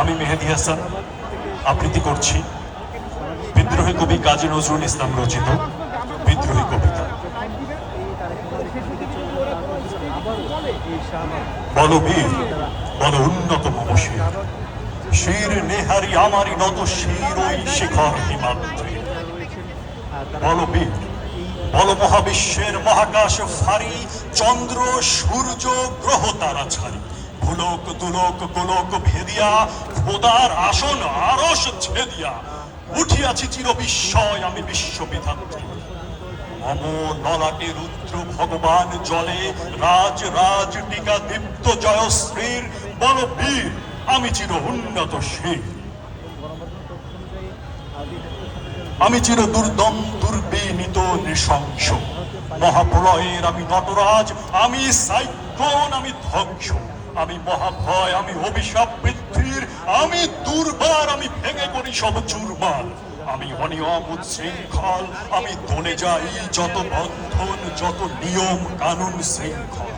আমি মেহেদি হাসান, আবৃত্তি করছি। বিদ্রোহী কবি কাজী নজরুল ইসলাম রচিত বিদ্রোহী কবিতা। বল বীর, বল উন্নত মম শির নেহারি আমারি নত শির ওই শিখর হিমাদ্রি। বল বীর, বল মহাবিশ্বের মহাকাশ ফারি চন্দ্র, সূর্য, গ্রহ তারা ছাড়ি। ভুলোক দুলোক গোলক ভেদিয়া, খোদার আসন আরস ছেদিয়া। উঠিয়াছি চির বিস্ময় আমি বিশ্ববিধাত্রী। ললাটে রুদ্র ভগবান জলে, রাজ রাজ টিকা দীপ্ত জয়শ্রীর বল বীর আমি চির উন্নত শির। আমি চির দুর্দম, দুর্বিনীত, নৃশংস। মহাপ্রলয়ের আমি নটরাজ, আমি সাইক্লোন, আমি ধ্বংস। আমি মহাভয়, আমি অভিশাপ বৃদ্ধির, আমি দুর্বার, আমি ভেঙে করি সব চুরমার। আমি অনিয়ম, উচ্ছৃঙ্খল, আমি দলে যাই যত বন্ধন, যত নিয়ম, কানুন, শৃঙ্খল।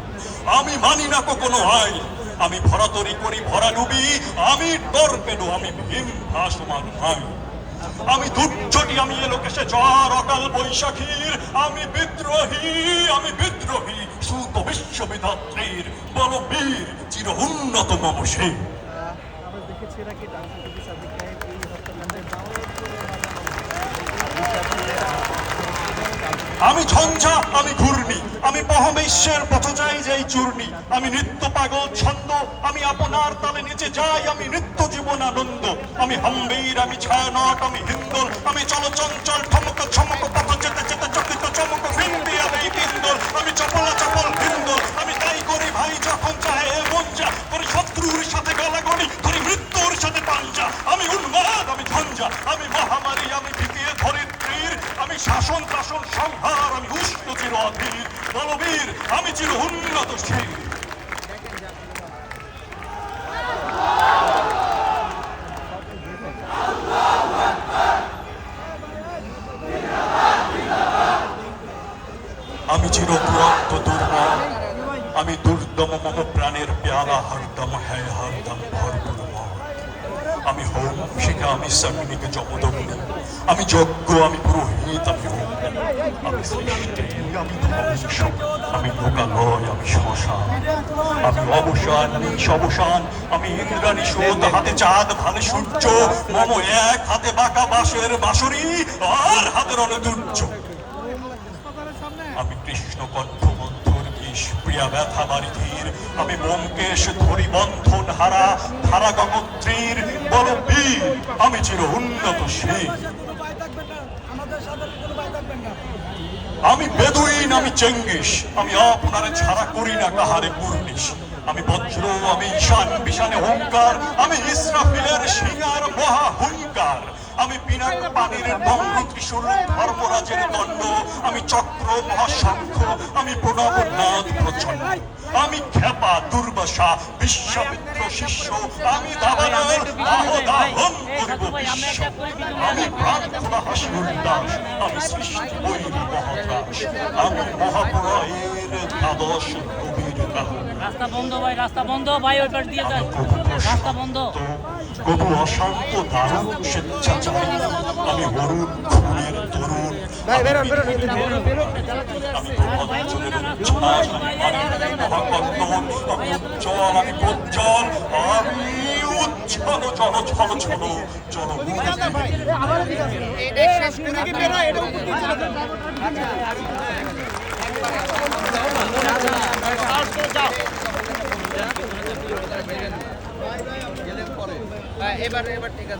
আমি মানি না কোনো আইন। আমি ভরাতরি করি ভরা ডুবি আমি টর্পেডো, আমি ভীম ভাসমান আইন। আমি দুর্যোগী আমি এলোকেশে জ্বর, অকাল বৈশাখীর। আমি বিদ্রোহী আমি বিদ্রোহী, সুত বিশ্ববিধাত্রীর বল বীর চির উন্নত মম সেই আমরা দেখেছি এর আগে ডান থেকে সাদিকায় এই হত্যাকাণ্ডের মামলা আমি ঝঞ্ঝা, আমি ঘূর্ণি। আমি মহাবিশ্বের পথ যাই যাই চূর্ণি। আমি নিত্য পাগল ছন্দ, আমি আপনার তালে নিচে যাই, আমি নিত্য জীবন আনন্দ আমি হাম্বীর, আমি ছায়ানট, আমি হিন্দল, আমি চলচঞ্চল ঠমক ছমক পথ যেতে যেতে বলবীর আমি চির উন্নত শির আমি চির দুরন্ত দুর্বল, আমি দুর্দম মম প্রাণের পেয়ালা হরদম, হ্যায় হরদম ভরপুর আমি হোম শিখা, আমি সৈনিক জমদগ্নি আমি যজ্ঞ, আমি পুরোহিত, আমি হোম। আমি সৃষ্টি। আমি ধ্বংস আমি লোকালয় আমি শ্মশান আমি অবসান নিশ অবসান আমি ইন্দ্রাণী শোধ হাতে চাঁদ ভালে সূর্য মম এক হাতে বাঁকা বাঁশের বাঁশরি আর হাতের অনুদুর্য আমি কৃষ্ণ কণ্ঠ মন্থর বিষ প্রিয়া ব্যথা বারিধির আমি ব্যোমকেশ ধরি বন্ধন হারা ধারা গগত্রীর বল বীর আমি চির উন্নত শীল আমি বেদুইন, আমি চেঙ্গিস। আমি আপনারে ছাড়া করি না কাহারে কুর্নিশ। আমি বজ্র, আমি ঈশান বিশানে হুঙ্কার। আমি ইসরাফিলের সিঙ্গার মহা হুঙ্কার আমি পিনাক পানির দণ্ড ত্রিশূল ধর্মরাজের দণ্ড, আমি চক্র, মহাশঙ্খ, আমি প্রণবনাথ প্রচণ্ড আমি খেপা, দুর্বাসা, বিশ্বমিত্র শিষ্য, আমি দাবানল বিশ্ব। আমি প্রার্থনা হাসি উল্লাস আমি সৃষ্টি বৈরী আমি রাস্তা বন্ধ ভাই রাস্তা বন্ধ ভাই ওই পাশ দিয়ে যান রাস্তা বন্ধ। দারুণ স্বেচ্ছাচারী আমি অরুণ খুনের তরুণ ভাই বেরোন বেরোন আমি প্রভাঞ্জনের উচ্ছ্বাস আমি মানিক মহাকন্দন আমি উজ্জ্বল আমি চল ছল ছল চল। এবার এবার ঠিক আছে